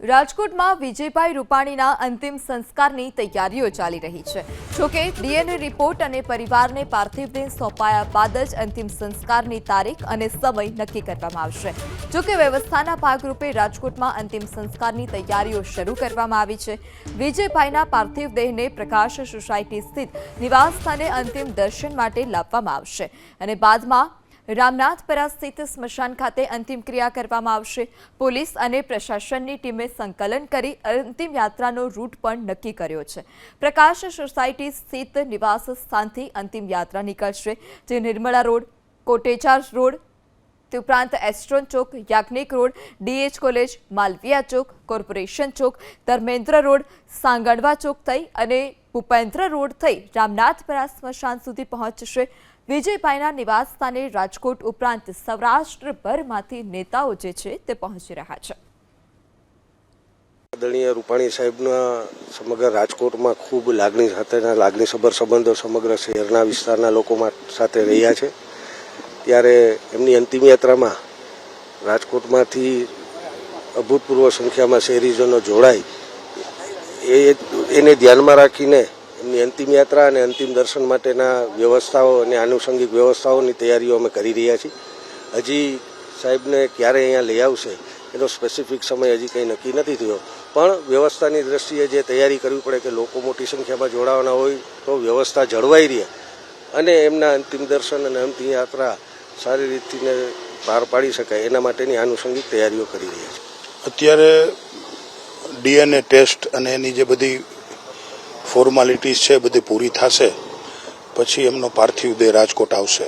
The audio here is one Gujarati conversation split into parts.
રાજકોટમાં વિજયભાઈ રૂપાણીના અંતિમ સંસ્કારની તૈયારીઓ ચાલી રહી છે. જોકે ડીએનએ રિપોર્ટ અને પરિવારને પાર્થિવ દેહ સોંપાયા બાદ જ અંતિમ સંસ્કારની તારીખ અને સમય નક્કી કરવામાં આવશે. જોકે વ્યવસ્થાના ભાગરૂપે રાજકોટમાં અંતિમ સંસ્કારની તૈયારીઓ શરૂ કરવામાં આવી છે. વિજયભાઈના પાર્થિવ દેહને પ્રકાશ સોસાયટી સ્થિત નિવાસ સ્થાને અંતિમ દર્શન માટે લાવવામાં આવશે અને બાદમાં રામનાથપરા સ્થિત સ્મશાન ખાતે અંતિમ ક્રિયા કરવામાં આવશે. પોલીસ અને પ્રશાસનની ટીમે સંકલન કરી અંતિમ યાત્રાનો રૂટ પણ નક્કી કર્યો છે. પ્રકાશ સોસાયટી સ્થિત નિવાસ સ્થાનથી અંતિમ યાત્રા નીકળશે. જે નિર્મળા રોડ, કોટેચાર રોડ તે ઉપરાંત Astron Chowk, Yagnik road, DH college, Malviya Chowk, corporation Chowk, Dharmendra road, Sanganva Chowk થઈ અને ભૂપેન્દ્ર રોડ થઈ રામનાથપરા સ્મશાન સુધી પહોંચશે. વિજયભાઈના નિવાસ સ્થાને રાજકોટ ઉપરાંત સૌરાષ્ટ્રભરમાંથી નેતાઓ જે છે તે પહોંચી રહ્યા છે. આદરણીય રૂપાણી સાહેબના સમગ્ર રાજકોટમાં ખૂબ લાગણી સાથેના લાગણીસભર સંબંધો સમગ્ર શહેરના વિસ્તારના લોકો સાથે રહ્યા છે. ત્યારે એમની અંતિમ યાત્રામાં રાજકોટમાંથી અભૂતપૂર્વ સંખ્યામાં શહેરીજનો જોડાય એ એને ધ્યાનમાં રાખીને એમની અંતિમ યાત્રા અને અંતિમ દર્શન માટેના વ્યવસ્થાઓ અને આનુષંગિક વ્યવસ્થાઓની તૈયારીઓ અમે કરી રહ્યા છીએ. હજી સાહેબને ક્યારે અહીંયા લઈ આવશે એનો સ્પેસિફિક સમય હજી કંઈ નક્કી નથી થયો. પણ વ્યવસ્થાની દ્રષ્ટિએ જે તૈયારી કરવી પડે કે લોકો મોટી સંખ્યામાં જોડાવાના હોય તો વ્યવસ્થા જળવાઈ રહે. અને એમના અંતિમ દર્શન અને અંતિમ યાત્રા સારી રીતથી પાર પાડી શકાય એના માટેની આનુષંગિક તૈયારીઓ કરી રહ્યા છે અત્યારે ડીએનએ ટેસ્ટ અને એની જે બધી ફોર્માલિટીઝ છે, બધી પૂરી થશે. પછી એમનો પાર્થિવ દેહ રાજકોટ આવશે.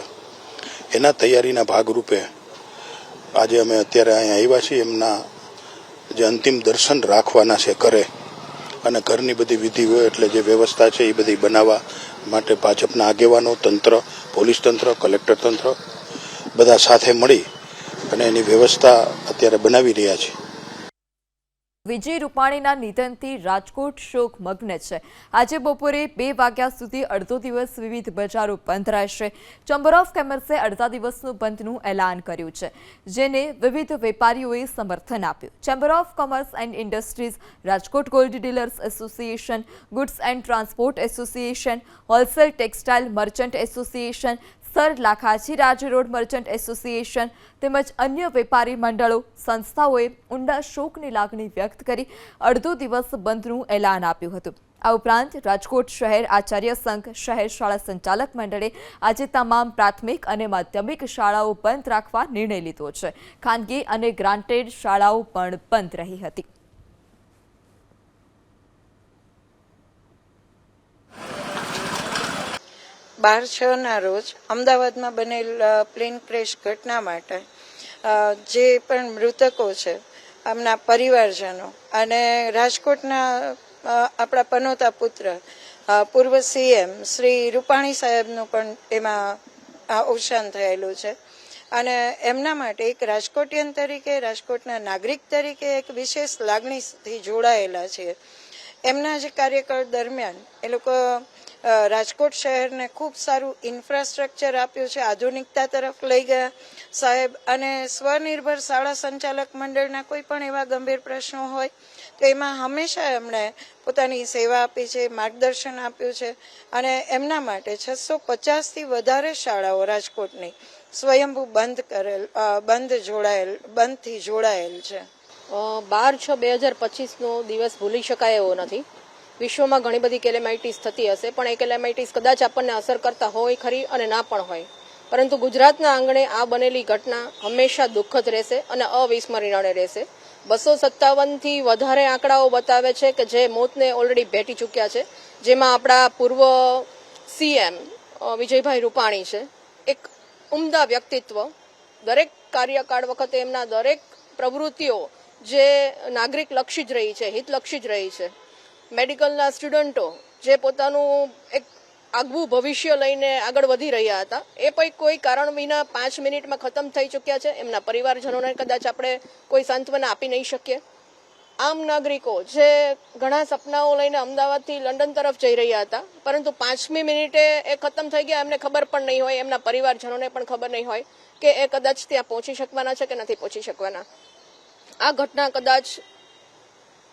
એના તૈયારીના ભાગરૂપે આજે અમે અત્યારે અહીંયા આવ્યા છીએ. એમના જે અંતિમ દર્શન રાખવાના છે ઘરે અને ઘરની બધી વિધિ હોય એટલે જે વ્યવસ્થા છે એ બધી બનાવવા માટે ભાજપના આગેવાનો, તંત્ર, પોલીસ તંત્ર, કલેક્ટર તંત્ર બધા સાથે મળી અને એની વ્યવસ્થા અત્યારે બનાવી રહ્યા છે વિજય રૂપાણીના નિધનથી રાજકોટ શોક મગ્ન છે. આજે બપોરે બે વાગ્યા સુધી અડધો દિવસ વિવિધ બજારો બંધ રહેશે. ચેમ્બર ઓફ કોમર્સે અડધા દિવસનું બંધનું એલાન કર્યું છે, જેને વિવિધ વેપારીઓએ સમર્થન આપ્યું. Chamber of commerce and industries, Rajkot gold dealers association, goods and transport association, wholesale textile merchant association sir Lakhaji Raj road merchant association તેમજ અન્ય વેપારી મંડળો, સંસ્થાઓએ ઊંડા શોકની લાગણી વ્યક્ત કરી અડધો દિવસ બંધનું એલાન આપ્યું હતું. આ ઉપરાંત રાજકોટ શહેર આચાર્ય સંઘ, શહેર શાળા સંચાલક મંડળે આજે તમામ પ્રાથમિક અને માધ્યમિક શાળાઓ બંધ રાખવા નિર્ણય લીધો છે. ખાનગી અને ગ્રાન્ટેડ શાળાઓ પણ બંધ રહી હતી. બાર છ ના રોજ અમદાવાદમાં બનેલ પ્લેન ક્રેશ ઘટના માટે જે પણ મૃતકો છે એમના પરિવારજનો અને રાજકોટના આપણા પનોતા પુત્ર પૂર્વ સીએમ શ્રી રૂપાણી સાહેબનું પણ એમાં અવસાન થયેલું છે. અને એમના માટે એક રાજકોટિયન તરીકે, રાજકોટના નાગરિક તરીકે એક વિશેષ લાગણીથી જોડાયેલા છે. એમના જે કાર્યકાળ દરમિયાન એ લોકો રાજકોટ શહેરને ખૂબ સારું ઇન્ફ્રાસ્ટ્રક્ચર આપ્યું છે, આધુનિકતા તરફ લઈ ગયા. સાહેબ, અને સ્વનિર્ભર શાળા સંચાલક મંડળના કોઈ પણ એવા ગંભીર પ્રશ્નો હોય, તો એમાં હંમેશા એમણે પોતાની સેવા આપી છે, માર્ગદર્શન આપ્યું છે, અને એમના માટે છસો પચાસથી વધારે શાળાઓ રાજકોટની સ્વયંભૂ બંધ કરેલ બંધ જોડાયેલ, બંધથી જોડાયેલ છે. બાર છ બે હજાર પચીસનો દિવસ ભૂલી શકાય એવો નથી. વિશ્વમાં ઘણી બધી કેલેમાઇટીસ થતી હશે, પણ એ કેલેમાઇટીસ કદાચ આપણને અસર કરતા હોય ખરી અને ના પણ હોય. પરંતુ ગુજરાતના આંગણે આ બનેલી ઘટના હંમેશા દુઃખદ રહેશે અને અવિસ્મરણીય રહેશે. બસો સત્તાવનથી વધારે આંકડાઓ બતાવે છે કે જે મોતને ઓલરેડી ભેટી ચૂક્યા છે, જેમાં આપણા પૂર્વ સીએમ વિજયભાઈ રૂપાણી છે. એક ઉમદા વ્યક્તિત્વ, દરેક કાર્યકાળ વખતે એમના દરેક પ્રવૃત્તિઓ જે નાગરિક લક્ષી જ રહી છે, હિતલક્ષી જ રહી છે. મેડિકલના સ્ટુડન્ટો જે પોતાનું એક આગવું ભવિષ્ય લઈને આગળ વધી રહ્યા હતા, એ પણ કોઈ કારણ વિના પાંચ મિનિટમાં ખતમ થઈ ચૂક્યા છે? એમના પરિવારજનોને કદાચ આપણે કોઈ સાંત્વના આપી નહીં શકીએ? આમ નાગરિકો જે ઘણા સપનાઓ લઈને અમદાવાદથી લંડન તરફ જઈ રહ્યા હતા, પરંતુ પાંચમી મિનિટે એ ખતમ થઈ ગયા, એમને ખબર પણ નહીં હોય, એમના પરિવારજનોને પણ ખબર નહીં હોય કે એ કદાચ ત્યાં પહોંચી શકવાના છે કે નથી પહોંચી શકવાના? આ ઘટના કદાચ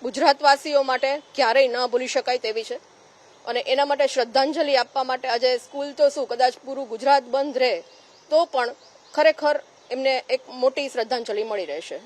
ગુજરાતવાસીઓ માટે ક્યારેય ન ભૂલી શકાય તેવી છે. અને એના માટે શ્રદ્ધાંજલિ આપવા માટે આજે સ્કૂલ તો શું, કદાચ પૂરું ગુજરાત બંધ રહે, તો પણ ખરેખર એમને એક મોટી શ્રદ્ધાંજલિ મળી રહેશે.